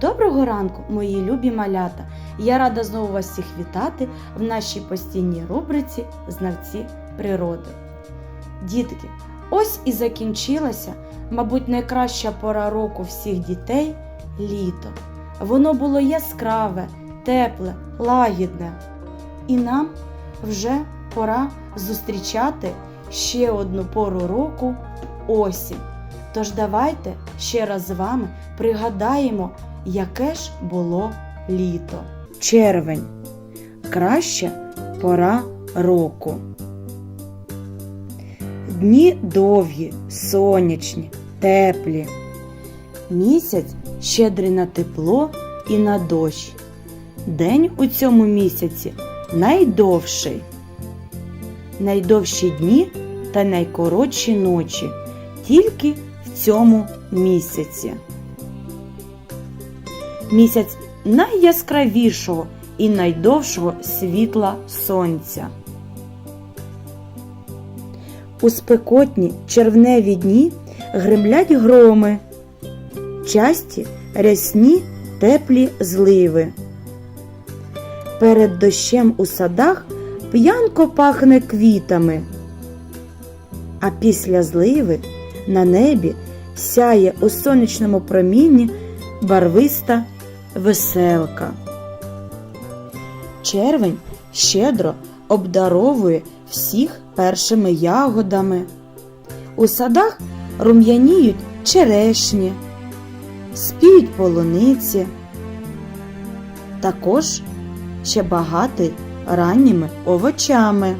Доброго ранку, мої любі малята! Я рада знову вас всіх вітати в нашій постійній рубриці Знавці природи. Дітки, ось і закінчилася, мабуть, найкраща пора року всіх дітей літо. Воно було яскраве, тепле, лагідне. І нам вже пора зустрічати ще одну пору року осінь. Тож давайте ще раз з вами пригадаємо, яке ж було літо. Червень краща пора року. Дні довгі, сонячні, теплі. Місяць щедрий на тепло і на дощ. День у цьому місяці найдовший. Найдовші дні та найкоротші ночі тільки цьому місяці. Місяць найяскравішого і найдовшого світла сонця. У спекотні червневі дні гремлять громи, часті рясні теплі зливи. Перед дощем у садах п'янко пахне квітами, а після зливи на небі сяє у сонячному промінні барвиста веселка. Червень щедро обдаровує всіх першими ягодами. У садах рум'яніють черешні, спіють полуниці. Також ще багатий ранніми овочами.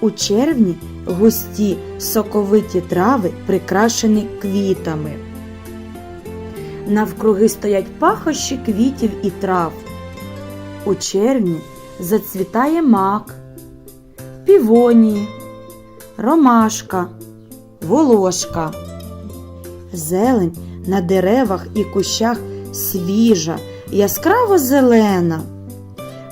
У червні густі соковиті трави прикрашені квітами. Навкруги стоять пахощі квітів і трав. У червні зацвітає мак, півонії, ромашка, волошка. Зелень на деревах і кущах свіжа, яскраво зелена.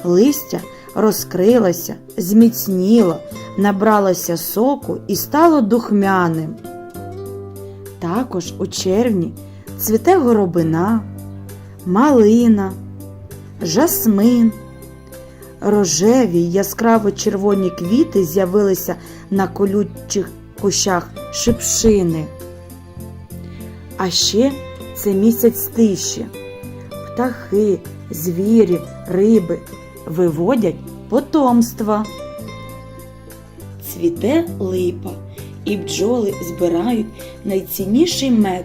Листя розкрилося, зміцніло, набралося соку і стало духмяним. Також у червні цвіте горобина, малина, жасмин. Рожеві яскраво червоні квіти з'явилися на колючих кущах шипшини. А ще це місяць тиші. Птахи, звірі, риби виводять потомства. Цвіте липа, і бджоли збирають найцінніший мед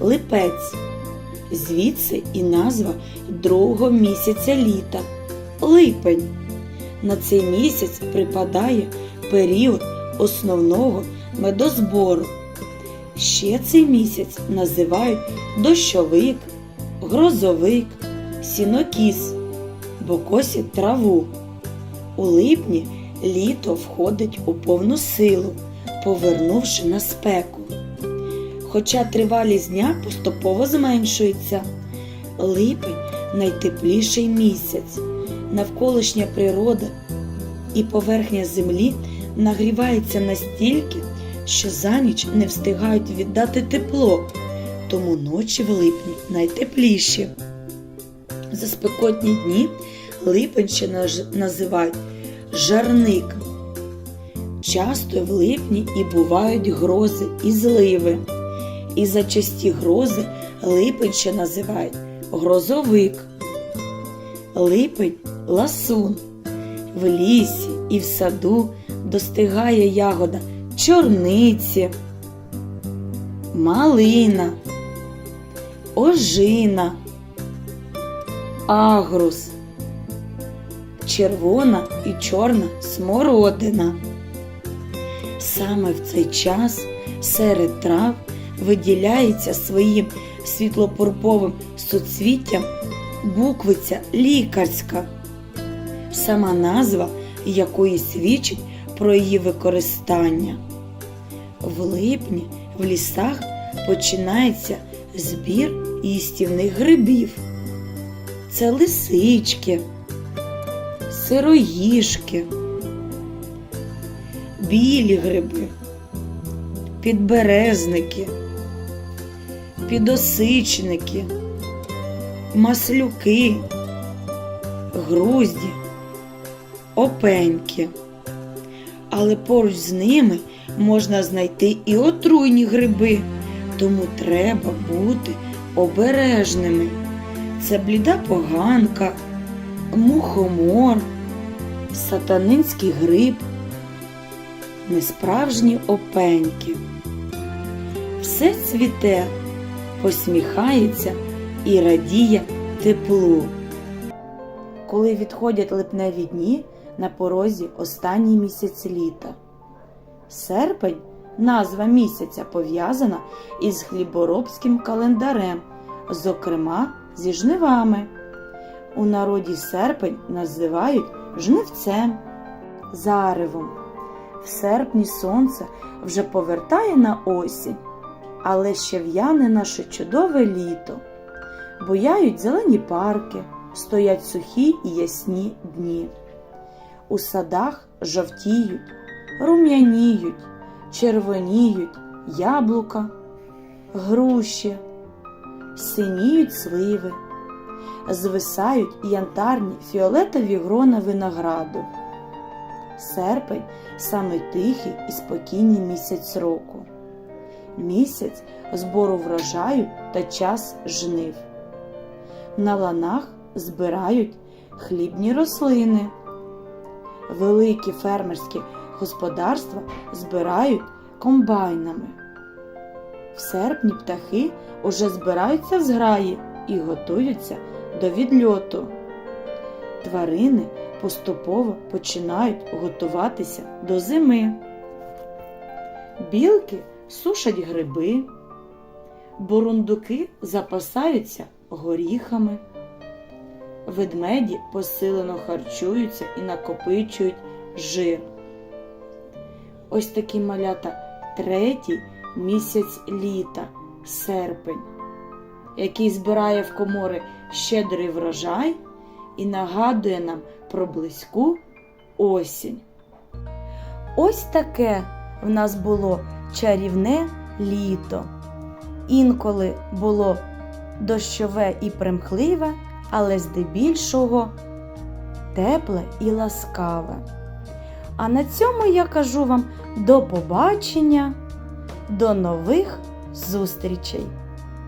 липець. Звідси і назва другого місяця літа липень. На цей місяць припадає період основного медозбору. Ще цей місяць називають дощовик, грозовик, сінокіс, бо косять траву. У липні літо входить у повну силу, повернувши на спеку. Хоча тривалість дня поступово зменшується. Липень найтепліший місяць. Навколишня природа і поверхня землі нагрівається настільки, що за ніч не встигають віддати тепло, тому ночі в липні найтепліші. За спекотні дні липень називають жарник. Часто в липні і бувають грози і зливи. І за часті грози липень називають грозовик. Липень ласун. В лісі і в саду достигає ягода чорниці, малина, ожина, агрус, червона і чорна смородина. Саме в цей час серед трав виділяється своїм світлопурповим суцвіттям буквиця лікарська, сама назва якої свідчить про її використання. В липні в лісах починається збір їстівних грибів. Це лисички, сироїжки, білі гриби, підберезники, підосичники, маслюки, грузді, опеньки. Але поруч з ними можна знайти і отруйні гриби, тому треба бути обережними. Це бліда поганка, мухомор, сатанинський гриб, несправжні опеньки. Все цвіте, посміхається і радіє теплу. Коли відходять липневі дні, на порозі останній місяць літа. Серпень назва місяця пов'язана із хліборобським календарем, зокрема зі жнивами. У народі серпень називають жнивцем, заревом. В серпні сонце вже повертає на осінь, але ще в'яне наше чудове літо. Буяють зелені парки, стоять сухі і ясні дні. У садах жовтіють, рум'яніють, червоніють яблука, груші, синіють сливи, звисають янтарні фіолетові грона винограду. Серпень саме тихий і спокійний місяць року. Місяць збору врожаю та час жнив. На ланах збирають хлібні рослини. Великі фермерські господарства збирають комбайнами. В серпні птахи уже збираються в зграї і готуються до відльоту. Тварини поступово починають готуватися до зими. Білки сушать гриби, бурундуки запасаються горіхами. Ведмеді посилено харчуються і накопичують жир. Ось такі малята третій місяць літа, серпень, який збирає в комори щедрий врожай і нагадує нам про близьку осінь. Ось таке в нас було чарівне літо. Інколи було дощове і примхливе, але здебільшого тепле і ласкаве. А на цьому я кажу вам до побачення, до нових зустрічей!